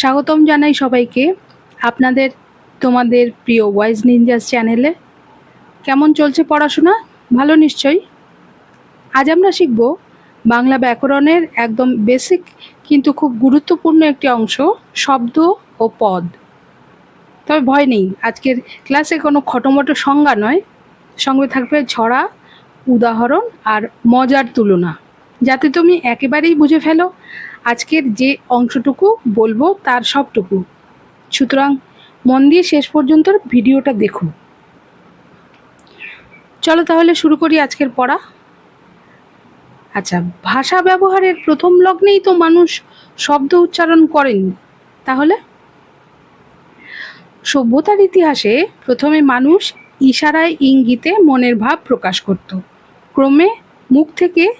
স্বাগতম জানাই সবাইকে আপনাদের, তোমাদের প্রিয় ওয়াইজ নিনজাস চ্যানেলে কেমন চলছে পড়াশোনা? ভালো নিশ্চয়ই? আজ আমরা শিখব বাংলা ব্যাকরণের একদম বেসিক কিন্তু খুব গুরুত্বপূর্ণ একটি অংশ, শব্দ ও পদ। তবে ভয় নেই, আজকের ক্লাসে কোনো খটোমটো সংজ্ঞা নয়। সঙ্গে থাকবে ছড়া, উদাহরণ আর মজার তুলনা। যাতে তুমি একেবারেই বুঝে ফেলো আজকের যে অংশটুকু বলব তার সবটুকু। সুতরাং মন দিয়ে শেষ পর্যন্ত ভিডিওটা দেখুন। চলো তাহলে শুরু করি আজকের পড়া। আচ্ছা ভাষা ব্যবহারের প্রথম লগ্নেই তো মানুষ শব্দ উচ্চারণ করেনি। তাহলে? সভ্যতার ইতিহাসে প্রথমে মানুষ ইশারায় ইঙ্গিতে মনের ভাব প্রকাশ করত। ক্রমে মুখ থেকে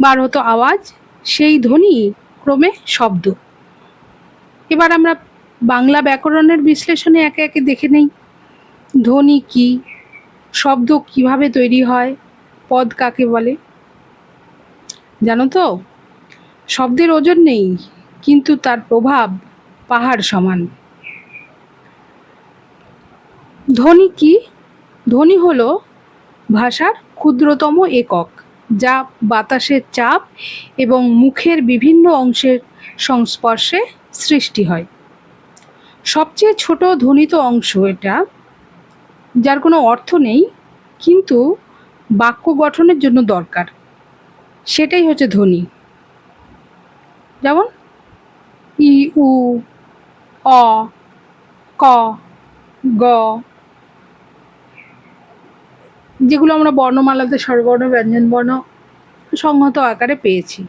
বার হতো আওয়াজ সেই ধ্বনি ক্রমে শব্দ। এবার আমরা বাংলা ব্যাকরণের বিশ্লেষণে একে একে দেখে নেই। ধ্বনি কি? শব্দ কীভাবে তৈরি হয়? পদ কাকে বলে? জানো তো, শব্দের ওজন নেই, কিন্তু তার প্রভাব পাহাড় সমান। ধ্বনি কি? ধ্বনি হলো ভাষার ক্ষুদ্রতম একক। যা বাতাসের চাপ এবং মুখের বিভিন্ন অংশের সংস্পর্শে সৃষ্টি হয়। সবচেয়ে ছোট ধ্বনিত অংশ এটা, যার কোনো অর্থ নেই, কিন্তু বাক্য গঠনের জন্য দরকার। সেটাই হচ্ছে ধ্বনি। যেমন, ই, উ, অ, ক, গ যেগুলো আমরা বর্ণমালাতে স্বরবর্ণ, ব্যঞ্জনবর্ণ সংহত আকারে পেয়েছি।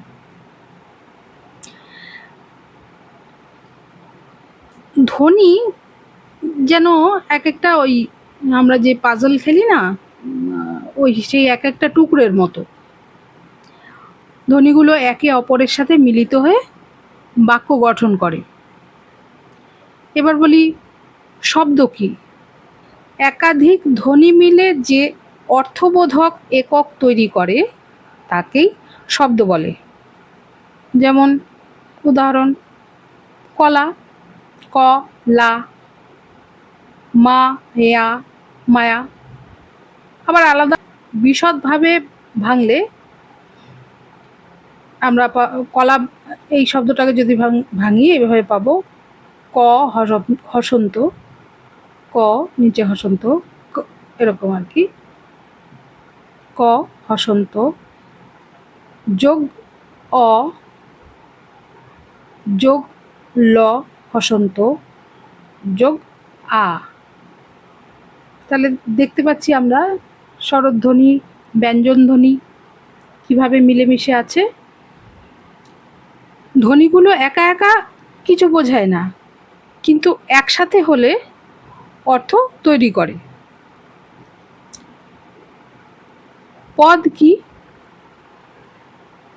ধ্বনি যেন এক একটা ওই আমরা যে পাজল খেলি না, ওই সেই এক একটা টুকরের মতো। ধ্বনিগুলো একে অপরের সাথে মিলিত হয়ে বাক্য গঠন করে। এবার বলি, শব্দ কি? একাধিক ধ্বনি মিলে যে অর্থবোধক একক তৈরি করে, তাকেই শব্দ বলে। যেমন উদাহরণ, কলা, ক, লা, মা হেয়া মায়া। আবার আলাদা বিশদভাবে ভাঙলে আমরা কলা এই শব্দটাকে যদি ভাঙি এভাবে পাবো, ক হসন্ত, ক নিচে হসন্ত এরকম আর কি। ক, হসন্ত। যোগ অ, যোগ ল, হসন্ত। যোগ আ। তাহলে দেখতে পাচ্ছি আমরা স্বরধ্বনি, ব্যঞ্জনধ্বনি কীভাবে মিলেমিশে আছে? ধ্বনিগুলো একা একা কিছু বোঝায় না, কিন্তু একসাথে হলে অর্থ তৈরি করে। পদ কি?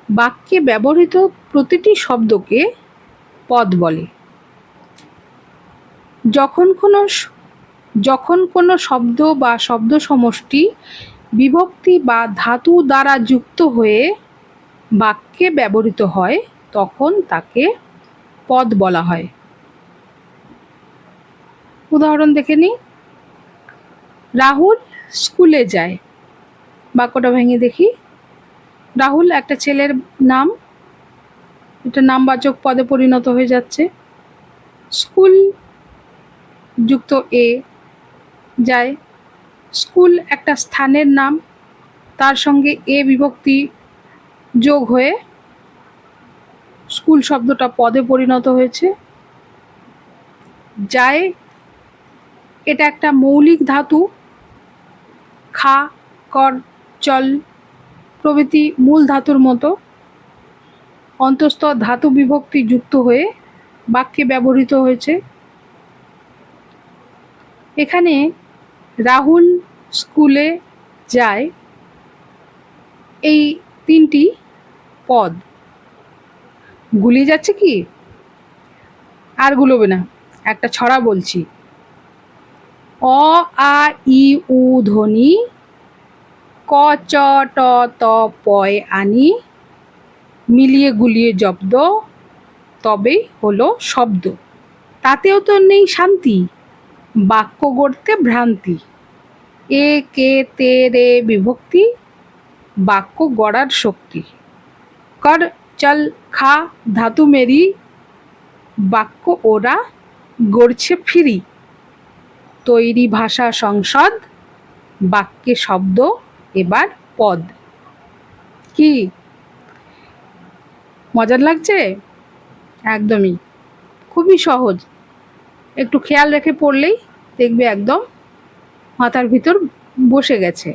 বাক্যে ব্যবহৃত প্রতিটি শব্দকে পদ বলে। যখন কোনো যখন কোনো শব্দ বা শব্দ সমষ্টি বিভক্তি বা ধাতু দ্বারা যুক্ত হয়ে বাক্যে ব্যবহৃত হয়, তখন তাকে পদ বলা হয়। উদাহরণ দেখে নিই। রাহুল স্কুলে যায়। বাক্যটা ভেঙে দেখি। রাহুল, একটা ছেলের নাম। এটা নামবাচক পদে পরিণত হয়ে যাচ্ছে। স্কুল যুক্ত এ যায়, স্কুল একটা স্থানের নাম। তার সঙ্গে এ বিভক্তি যোগ হয়ে স্কুল শব্দটা পদে পরিণত হয়েছে। যায়, এটা একটা মৌলিক ধাতু। খা, কর চল প্রভৃতি মূল ধাতুর মতো অন্তস্থ ধাতু বিভক্তি যুক্ত হয়ে বাক্যে ব্যবহৃত হয়েছে। এখানে রাহুল স্কুলে যায় এই তিনটি পদ। গুলিয়ে যাচ্ছে কি? আর গুলোবে না, একটা ছড়া বলছি। অ, আ, ই, উ, ধ্বনি ক চ ট ত পয় আনি। মিলিয়ে গুলিয়ে জব্দ, তবেই হলো শব্দ। তাতেও তো নেই শান্তি, বাক্য গড়তে ভ্রান্তি। এ কে তে রে বিভক্তি, বাক্য গড়ার শক্তি। কর চল খা ধাতু মেরি, বাক্য ওরা গড়ছে ফিরি। তৈরি ভাষা সংসদ, বাক্যে শব্দ এবার পদ। কি? মজার লাগছে? একদমই। খুবই সহজ। একটু খেয়াল রেখে পড়লেই দেখবে একদম মাথার ভিতর বসে গেছে।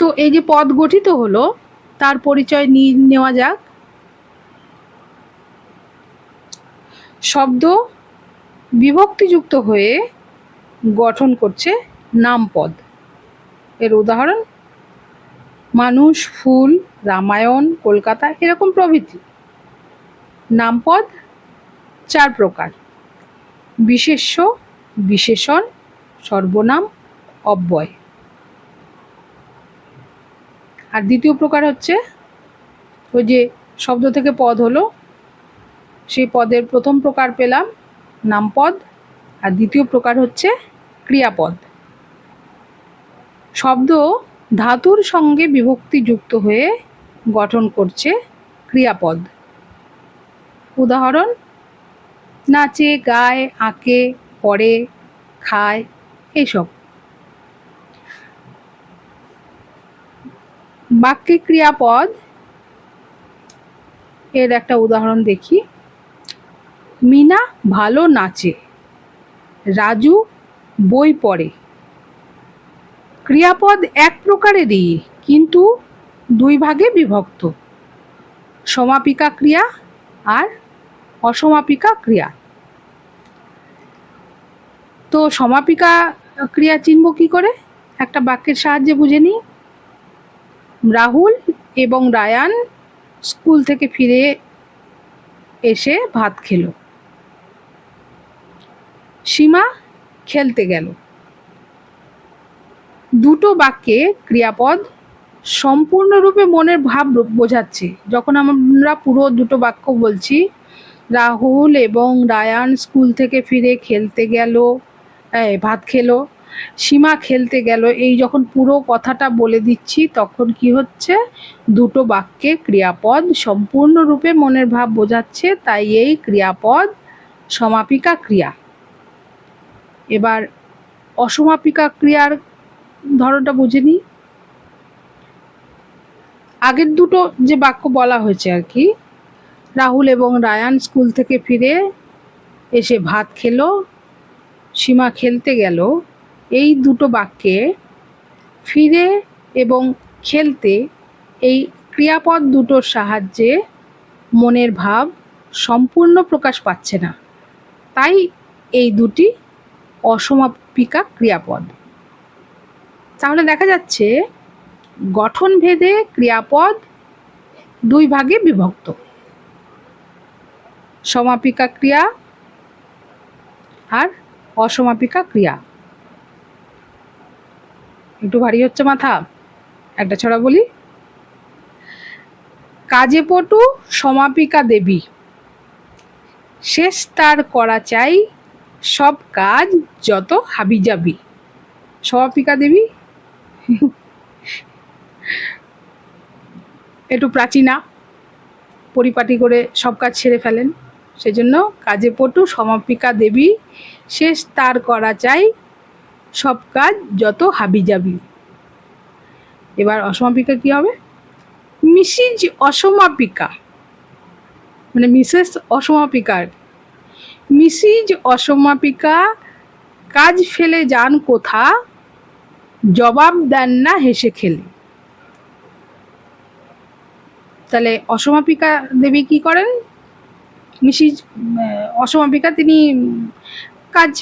তো এই যে পদ গঠিত হলো, তার পরিচয় নিয়ে নেওয়া যাক। শব্দ বিভক্তিযুক্ত হয়ে গঠন করছে নামপদ। এর উদাহরণ, মানুষ, ফুল, রামায়ণ, কলকাতা, এরকম প্রভৃতি। নামপদ, চার প্রকার। বিশেষ্য, বিশেষণ, সর্বনাম, অব্যয়। আর দ্বিতীয় প্রকার হচ্ছে, ওই যে শব্দ থেকে পদ হলো, সেই পদের প্রথম প্রকার পেলাম নামপদ, আর দ্বিতীয় প্রকার হচ্ছে ক্রিয়াপদ। শব্দ ধাতুর সঙ্গে বিভক্তি যুক্ত হয়ে গঠন করছে ক্রিয়াপদ। উদাহরণ, নাচে, গায়, আঁকে, পড়ে, খায়, এসব। বাক্যে ক্রিয়াপদ, এর একটা উদাহরণ দেখি। মিনা ভালো নাচে, রাজু বই পড়ে। ক্রিয়াপদ এক প্রকারেরই, কিন্তু দুই ভাগে বিভক্ত। সমাপিকা ক্রিয়া আর অসমাপিকা ক্রিয়া। তো সমাপিকা ক্রিয়া চিনব কি করে? একটা বাক্যের সাহায্যে বুঝে নিই। রাহুল এবং রায়ান স্কুল থেকে ফিরে এসে ভাত খেলো। সীমা খেলতে গেল। দুটো বাক্যে ক্রিয়াপদ সম্পূর্ণরূপে মনের ভাব বোঝাচ্ছে। যখন আমরা পুরো দুটো বাক্য বলছি, রাহুল এবং রায়ান স্কুল থেকে ফিরে খেলতে গেল ভাত খেলো, সীমা খেলতে গেল, এই যখন পুরো কথাটা বলে দিচ্ছি, তখন কি হচ্ছে? দুটো বাক্যে ক্রিয়াপদ সম্পূর্ণরূপে মনের ভাব বোঝাচ্ছে, তাই এই ক্রিয়াপদ সমাপিকা ক্রিয়া। এবার অসমাপিকা ক্রিয়ার ধরনটা বুঝে নিই। আগের দুটো যে বাক্য বলা হয়েছে আর কি, রাহুল এবং রায়ান স্কুল থেকে ফিরে এসে ভাত খেলো, সীমা খেলতে গেল। এই দুটো বাক্যে ফিরে এবং খেলতে এই ক্রিয়াপদ দুটোর সাহায্যে মনের ভাব সম্পূর্ণ প্রকাশ পাচ্ছে না। তাই এই দুটি অসমাপিকা ক্রিয়াপদ। তাহলে দেখা যাচ্ছে গঠন ভেদে ক্রিয়াপদ দুই ভাগে বিভক্ত। সমাপিকা ক্রিয়া আর অসমাপিকা ক্রিয়া। একটু ভারী হচ্ছে মাথা, একটা ছড়া বলি। কাজে পটু সমাপিকা দেবী। শেষ তার করা চাই সব কাজ যত হাবি হাবিজাবি। সমাপিকা দেবী একটু প্রাচীনা পরিপাটি করে সব কাজ ছেড়ে ফেলেন। সেজন্য কাজে পটু সমাপিকা দেবী শেষ তার করা চাই সব কাজ যত হাবি যাবি এবার অসমাপিকা কি হবে? মিসিজ অসমাপিকা। মানে মিসেস অসমাপিকার মিসিজ অসমাপিকা, কাজ ফেলে যান কোথা? জবাব দেন না হেসে খেলে। তাহলে অসমাপিকা দেবী কি করেন? মিসিজ অসমাপিকা তিনি কাজ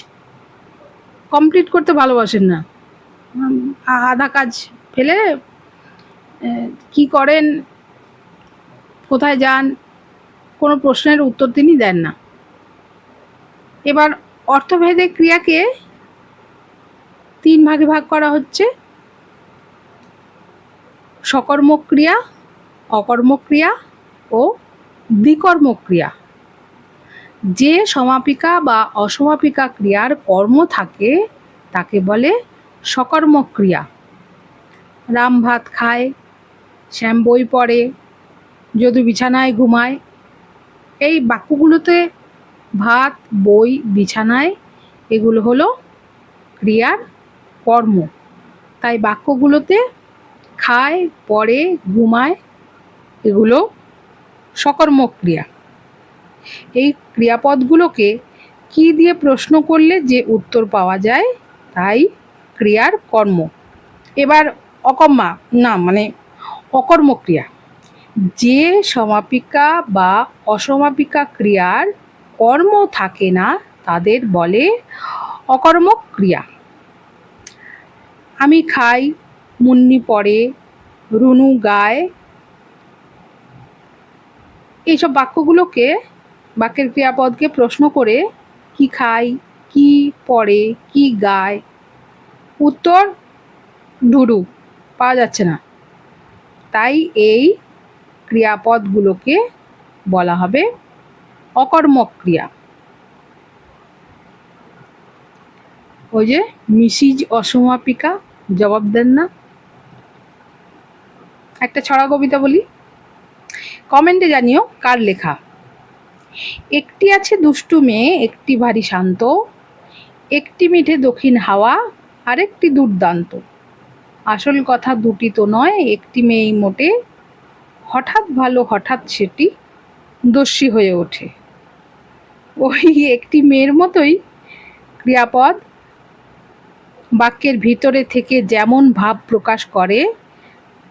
কমপ্লিট করতে ভালোবাসেন না। আধা কাজ ফেলে কি করেন? কোথায় যান? কোনো প্রশ্নের উত্তর তিনি দেন না। এবার অর্থভেদে ক্রিয়াকে তিন ভাগে ভাগ করা হচ্ছে। সকর্মক ক্রিয়া অকর্মক ক্রিয়া ও বিকর্মক্রিয়া। যে সমাপিকা বা অসমাপিকা ক্রিয়ার কর্ম থাকে, তাকে বলে সকর্মক্রিয়া। রাম ভাত খায়, শ্যাম বই পড়ে, যদু বিছানায় ঘুমায়। এই বাক্যগুলোতে ভাত, বই, বিছানায়, এগুলো হলো ক্রিয়ার কর্ম। তাই বাক্যগুলোতে খায়, পড়ে, ঘুমায় এগুলো সকর্মক ক্রিয়া। এই ক্রিয়াপদগুলোকে কি দিয়ে প্রশ্ন করলে যে উত্তর পাওয়া যায়, তাই ক্রিয়ার কর্ম। এবার অকর্মা, না মানে অকর্ম ক্রিয়া। যে সমাপিকা বা অসমাপিকা ক্রিয়ার কর্ম থাকে না, তাদের বলে অকর্মক ক্রিয়া। আমি খাই, মুন্নি পড়ে, রুনু গায় এইসব বাক্যগুলোকে বাক্যের ক্রিয়াপদকে প্রশ্ন করে কি খায়, কি পড়ে, কি গায়। উত্তর, ডুডু, পাওয়া যাচ্ছে না। তাই এই ক্রিয়াপদগুলোকে বলা হবে অকর্মক ক্রিয়া। ওই যে, মিসিজ অসমাপিকা, জবাব দেন না। একটা ছড়া কবিতা বলি। কমেন্টে জানিও কার লেখা। একটি আছে দুষ্টু মেয়ে, একটি ভারী শান্ত, একটি মিঠে দক্ষিণ হাওয়া, আরেকটি দুর্দান্ত। আসল কথা দুটি তো নয়, একটি মেয়েই মোটে। হঠাৎ ভালো, হঠাৎ সেটি দস্যি হয়ে ওঠে। ওই একটি মেয়ের মতোই ক্রিয়াপদ বাক্যের ভিতরে থেকে যেমন ভাব প্রকাশ করে,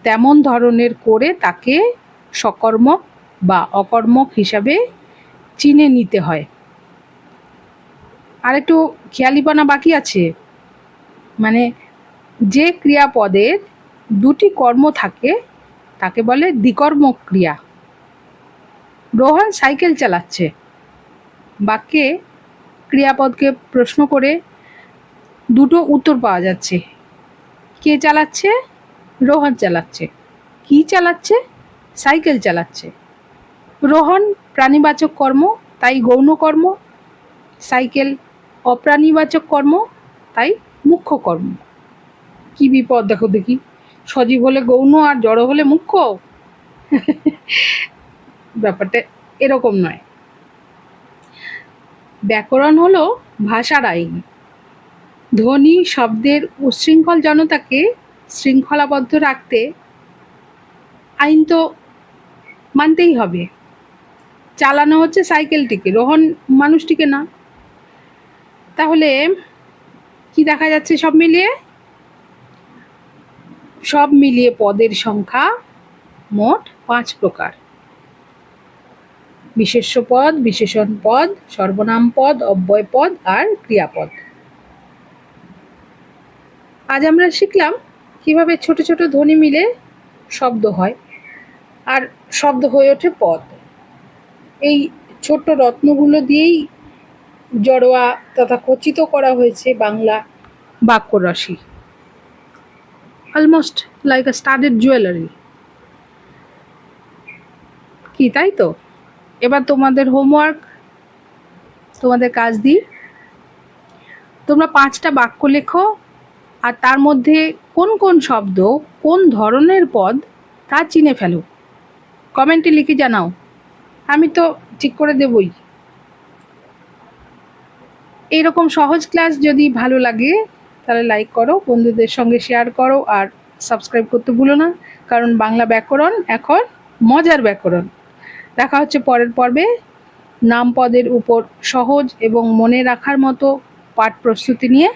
তেমন ধরনের করে তাকে সকর্মক বা অকর্মক হিসাবে চিনে নিতে হয়। আর একটু খেয়ালিপনা বাকি আছে। মানে যে ক্রিয়াপদের দুটি কর্ম থাকে, তাকে বলে দ্বিকর্মক ক্রিয়া। রোহন সাইকেল চালাচ্ছে। বাক্যে ক্রিয়াপদকে প্রশ্ন করে দুটো উত্তর পাওয়া যাচ্ছে। কে চালাচ্ছে? রোহন চালাচ্ছে। কি চালাচ্ছে? সাইকেল চালাচ্ছে। রোহন প্রাণীবাচক কর্ম, তাই গৌণ কর্ম। সাইকেল অপ্রাণীবাচক কর্ম, তাই মুখ্য কর্ম। কি বিপদ, দেখো দেখি। সজীব হলে গৌণ আর জড় হলে মুখ্য? ব্যাপারটা এরকম নয়। ব্যাকরণ হলো ভাষার আইন। ধ্বনি শব্দের উচ্ছৃঙ্খল জনতাকে শৃঙ্খলাবদ্ধ রাখতে আইন তো মানতেই হবে। চালানো হচ্ছে সাইকেলটিকে। রোহন মানুষটিকে না। তাহলে কি দেখা যাচ্ছে সব মিলিয়ে? সব মিলিয়ে পদের সংখ্যা মোট পাঁচ প্রকার। বিশেষ্য পদ, বিশেষণ পদ, সর্বনাম পদ, অব্যয় পদ আর ক্রিয়াপদ। আজ আমরা শিখলাম কীভাবে ছোট ছোট ধ্বনি মিলে শব্দ হয়। আর শব্দ হয়ে ওঠে পদ এই ছোট্ট রত্নগুলো দিয়েই জড়োয়া তথা খচিত করা হয়েছে Bangla বাক্যরাশি almost like a studded jewellery কি, তাই তো? এবার তোমাদের হোমওয়ার্ক তোমাদের কাজ দিই তোমরা পাঁচটা বাক্য লেখো, আর তার মধ্যে কোন কোন শব্দ, কোন ধরনের পদ তা চিনে ফেলো। কমেন্টে লিখে জানাও। আমি তো ঠিক করে দেবই। এইরকম সহজ ক্লাস যদি ভালো লাগে, তাহলে লাইক করো, বন্ধুদের সঙ্গে শেয়ার করো, আর সাবস্ক্রাইব করতে ভুলো না, কারণ বাংলা ব্যাকরণ এখন মজার ব্যাকরণ। দেখা হচ্ছে পরের পর্বে। নাম পদের উপর সহজ এবং মনে রাখার মতো পাঠ প্রস্তুতি নিয়ে।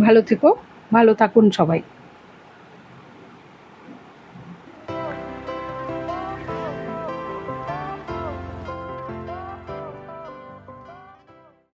ভালো থেকো, ভালো থাকুন সবাই।